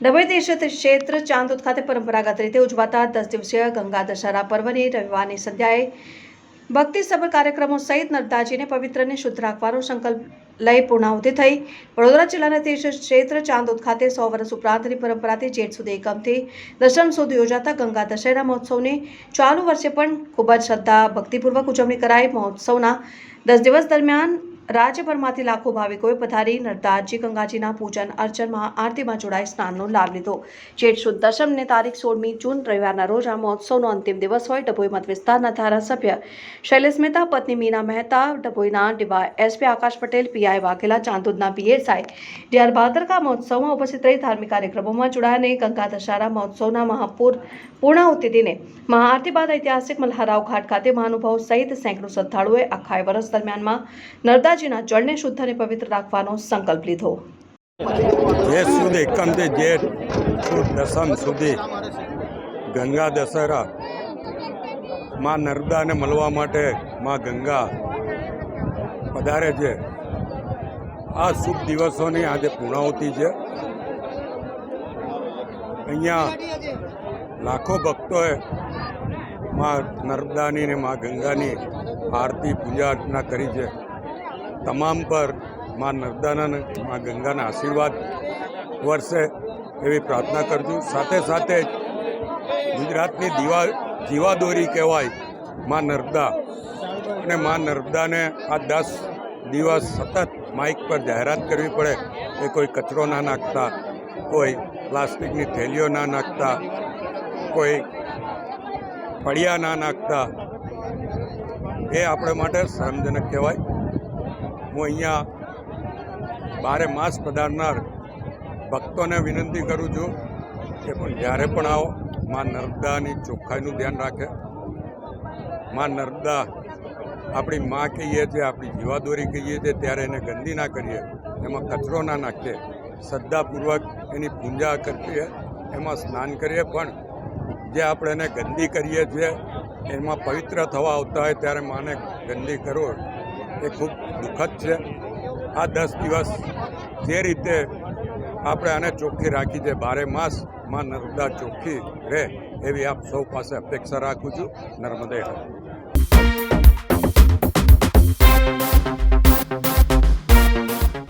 ડભોઈ તીર્થ ક્ષેત્ર ચાંદોદ ખાતે પરંપરાગત રીતે ઉજવાતા દસ દિવસીય ગંગા દશહરા પર્વની રવિવારની સંધ્યાએ ભક્તિસભર કાર્યક્રમો સહિત નર્મદાજીને પવિત્રને શુદ્ધ રાખવાનો સંકલ્પ લઈ પૂર્ણાહુતિ થઈ. વડોદરા જિલ્લાના તીર્થ ક્ષેત્ર ચાંદોદ ખાતે સો વર્ષ ઉપરાંતની પરંપરાથી જેઠ સુધી એકમથી દશમ સુધી યોજાતા ગંગા દશેરા મહોત્સવની ચાલુ વર્ષે પણ ખૂબ જ શ્રદ્ધા ભક્તિપૂર્વક ઉજવણી કરાઈ. મહોત્સવના દસ દિવસ દરમિયાન રાજ્યભરમાંથી લાખો ભાવિકોએ પધારી નરતાજી ગંગાજીના પૂજન અર્ચન મહાઆરતીમાં જોડાઈ સ્નાનનો લાભ લીધો. જેઠ સુદ દશમને તારીખ સોળમી જૂન રવિવારના રોજ આ મહોત્સવનો અંતિમ દિવસ હોય ડભોઈ મત વિસ્તારના ધારાસભ્ય શૈલેષ મહેતા, પત્ની Meena Mehta, ડભોઈના DY SP Akash Patel PI Vaghela, ચાંદોદના PSI DR Bhadarka મહોત્સવમાં ઉપસ્થિત રહી ધાર્મિક કાર્યક્રમોમાં જોડાયા અને ગંગા દશહરા મહોત્સવના મહાપૂર પૂર્ણાહુતિ દિને મહાઆરતી બાદ ઐતિહાસિક મલ્હારાવ ઘાટ ખાતે મહાનુભાવ સહિત સેંકડો શ્રદ્ધાળુઓએ આખા વર્ષ દરમિયાનમાં નર્મદાજીના જળને શુદ્ધ અને પવિત્ર રાખવાનો સંકલ્પ લીધો. સુદ એકમથી સુદ દસમ સુધી ગંગા દશેરા માં નર્મદાને મળવા માટે માં ગંગા પધારે છે. આ શુભ દિવસોની આજે પૂર્ણાહુતિ છે. અહીંયા લાખો ભક્તોએ માં નર્મદાની ને માં ગંગાની આરતી પૂજા અર્ચના કરી છે. તમામ પરમાં નર્મદાના મા ગંગાના આશીર્વાદ વર્ષે એવી પ્રાર્થના કરજો. સાથે સાથે ગુજરાતની દીવા જીવાદોરી કહેવાયમાં નર્મદા અને માં નર્મદાને આ દસ દિવસ સતત માઇક પર જાહેરાત કરવી પડે કે કોઈ કચરો ના નાખતા, કોઈ પ્લાસ્ટિકની થેલીઓ ના નાખતા, કોઈ ફળિયા ના નાખતા. એ આપણે માટે શરમજનક કહેવાય. હું અહીંયા બારે માસ પધારનાર ભક્તોને વિનંતી કરું છું કે પણ જ્યારે પણ આવો, માં નર્મદાની ચોખ્ખાઈનું ધ્યાન રાખે. માં નર્મદા આપણી માં કહીએ છીએ આપણી જીવાદોરી કહીએ છીએ ત્યારે એને ગંદી ના કરીએ. એમાં કચરો ના નાખીએ. શ્રદ્ધાપૂર્વક એની પૂજા કરીએ એમાં સ્નાન કરીએ, પણ જે આપણે એને ગંદી કરીએ છીએ, એમાં પવિત્ર થવા આવતા હોય ત્યારે માને ગંદી કરો. એ ખૂબ દુઃખદ છે. આ દસ દિવસ જે રીતે આપણે આને ચોખ્ખી રાખી છે બારે માસમાં નર્મદા ચોખ્ખી રહે એવી આપ સૌ પાસે અપેક્ષા રાખું છું. નર્મદે